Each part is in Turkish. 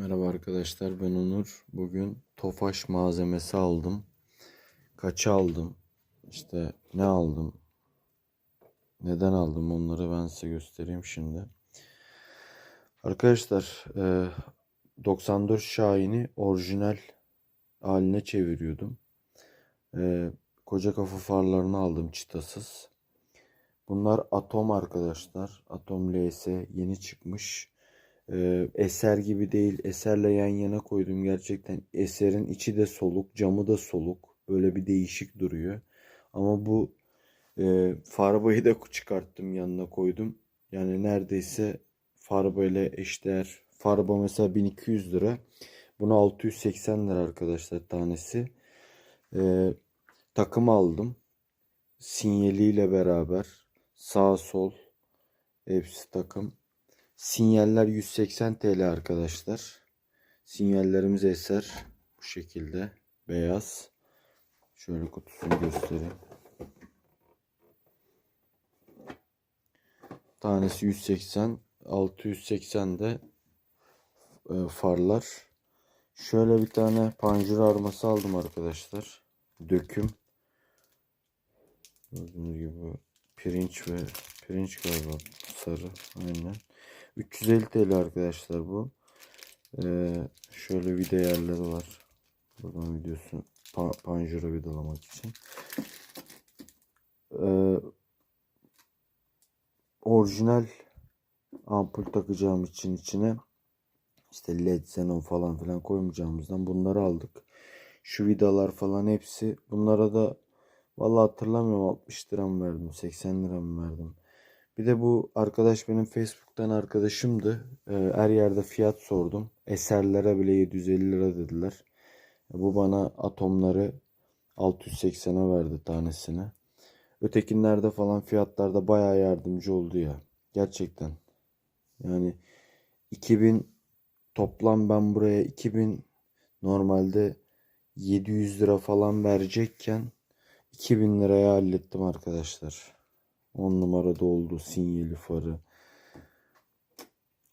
Merhaba arkadaşlar ben Onur. Bugün Tofaş malzemesi aldım. Kaça aldım? İşte ne aldım? Neden aldım onları ben size göstereyim şimdi. Arkadaşlar e, 94 Şahin'i orijinal haline çeviriyordum. E, koca kafa farlarını aldım çıtasız. Bunlar Atom arkadaşlar. Atom LS yeni çıkmış. Eser gibi değil. Eserle yan yana koydum gerçekten. Eserin içi de soluk, camı da soluk. Böyle bir değişik duruyor. Ama bu e, farbayı da çıkarttım yanına koydum. Yani neredeyse farba ile eşdeğer. Farba mesela 1200 lira. Bunu 680 lira arkadaşlar tanesi. Ee, takım aldım. Sinyaliyle beraber sağ sol hepsi takım. Sinyaller 180 TL arkadaşlar. Sinyallerimiz eser bu şekilde beyaz. Şöyle kutusunu göstereyim. Tanesi 180, 680 de e, farlar. Şöyle bir tane panjur arması aldım arkadaşlar. Döküm. Gördüğünüz gibi pirinç ve pirinç galiba sarı aynen. 350 TL arkadaşlar bu. Ee, şöyle vida yerleri var. Buradan videosu pa panjura vidalamak için. Ee, orijinal ampul takacağım için içine işte led xenon falan filan koymayacağımızdan bunları aldık. Şu vidalar falan hepsi. Bunlara da vallahi hatırlamıyorum 60 lira mı verdim 80 lira mı verdim. Bir de bu arkadaş benim Facebook'tan arkadaşımdı. Ee, her yerde fiyat sordum. Eserlere bile 750 lira dediler. Bu bana atomları 680'e verdi tanesine. Ötekinlerde falan fiyatlarda bayağı yardımcı oldu ya. Gerçekten. Yani 2000 toplam ben buraya 2000 normalde 700 lira falan verecekken 2000 liraya hallettim arkadaşlar. 10 numarada oldu sinyali farı.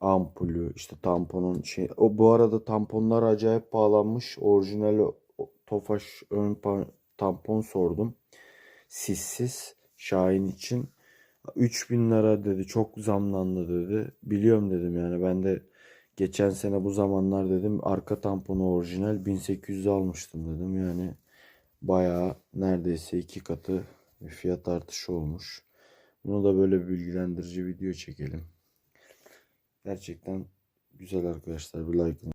Ampulü işte tamponun şey. O bu arada tamponlar acayip pahalanmış. Orijinal Tofaş ön tampon sordum. Sissiz Şahin için. 3000 lira dedi. Çok zamlandı dedi. Biliyorum dedim yani ben de geçen sene bu zamanlar dedim arka tamponu orijinal 1800 almıştım dedim. Yani bayağı neredeyse iki katı bir fiyat artışı olmuş. Bunu da böyle bir bilgilendirici video çekelim. Gerçekten güzel arkadaşlar bir like.